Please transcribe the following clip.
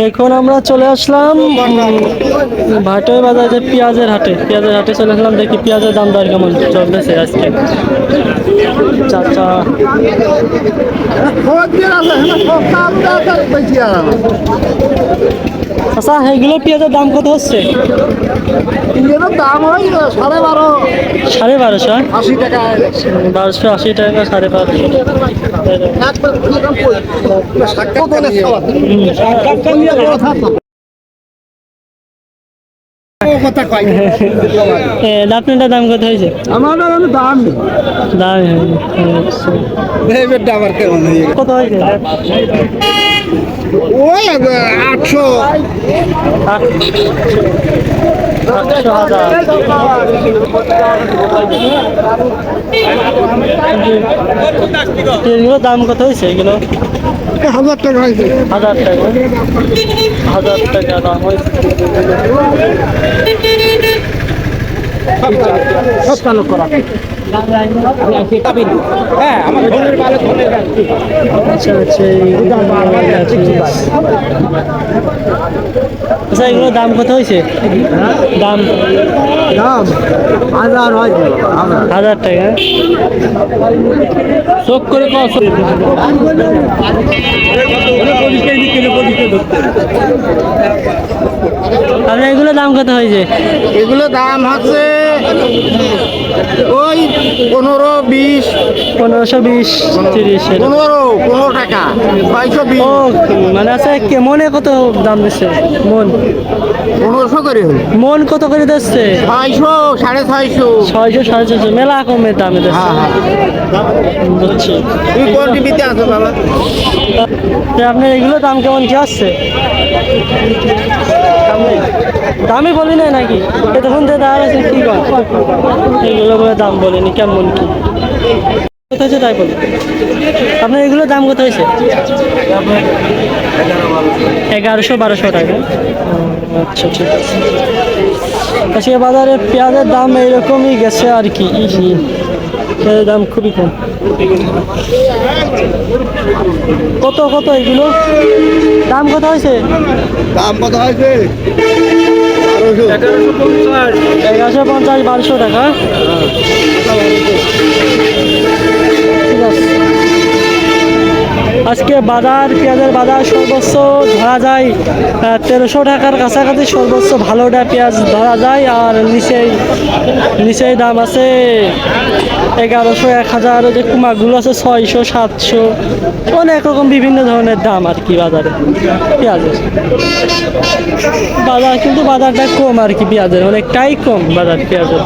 এখন আমরা চলে আসলাম ভাটে যে পেঁয়াজের হাটে পেঁয়াজের হাটে চলে আসলাম দেখি পেঁয়াজের দাম দর কেমন চলতেছে আজকে চাচা আচ্ছা এগুলো পেঁয়াজের দাম কত হচ্ছে? দাম হয় সাড়ে বারো। সাড়ে বারোশো? আশি টাকা বারোশো আশি টাকা সাড়ে বারোশো কথা কয় এ, আপনারটা দাম কত হয়েছে? আমার দাম দাম হয়েছে আবার কেমন কত হয়েছে? ওই আটশো। আটশো হাজার। এগুলো দাম কত হয়েছে এগুলো? হাজার টাকা হয়েছে হাজার টাকা। হাজার টাকা দাম হয়েছে। সব চালু করা। হ্যাঁ আমার ধনের মালে ধনের আচ্ছা আচ্ছা আচ্ছা এগুলো দাম কত হয়েছে? দাম? দাম হাজার হয়। হাজার টাকা। চোখ করে কত আপনার এগুলো দাম কত হয়েছে? এগুলো দাম হচ্ছে পনেরো বিশ। পনেরোশো বিশ তিরিশ পনেরো পনেরো টাকা। বাইশশো বিশ। ও মানে আছে কে মনে কত দাম দিচ্ছে? মন। পনেরোশো করে মন কত করে দিচ্ছে? ছয়শো সাড়ে ছয়শো। ছয়শো সাড়ে ছয়শো মেলা কমে দামে দিচ্ছে। হ্যাঁ হ্যাঁ। তুমি কোন টিভিতে আছো বাবা? আপনার এগুলো দাম কেমন কি আসছে? দামই বলি নাই নাকি? এতক্ষণ তো দাম আছে, কি কম এগুলো বলে দাম বলিনি, কেমন কি? তাই বলি? আপনার এগুলো দাম কত হয়েছে এগারোশো বারোশো টাকা। আচ্ছা ঠিক আছে। আজকে বাজারে পেঁয়াজের দাম এইরকমই গেছে আর কি পেঁয়াজের দাম খুবই কম। কত কত এগুলো? দাম কত হয়েছে? দাম কত হয়েছে? এগারোশো পঞ্চাশ বারোশো টাকা। আজকে বাজার পেঁয়াজের বাজার সর্বোচ্চ ধরা যায় তেরোশো টাকার কাছাকাছি সর্বোচ্চ ভালোটা পেঁয়াজ ধরা যায় আর নিচেই নিচেই দাম আছে এগারোশো এক হাজার যে কুমাগুলো আছে, ছয়শো, সাতশো, অনেক রকম বিভিন্ন ধরনের দাম আর কি বাজারে, পেঁয়াজের। বাজার কিন্তু বাজারটা কম আর কি পেঁয়াজের, অনেকটাই কম বাজার পেঁয়াজের।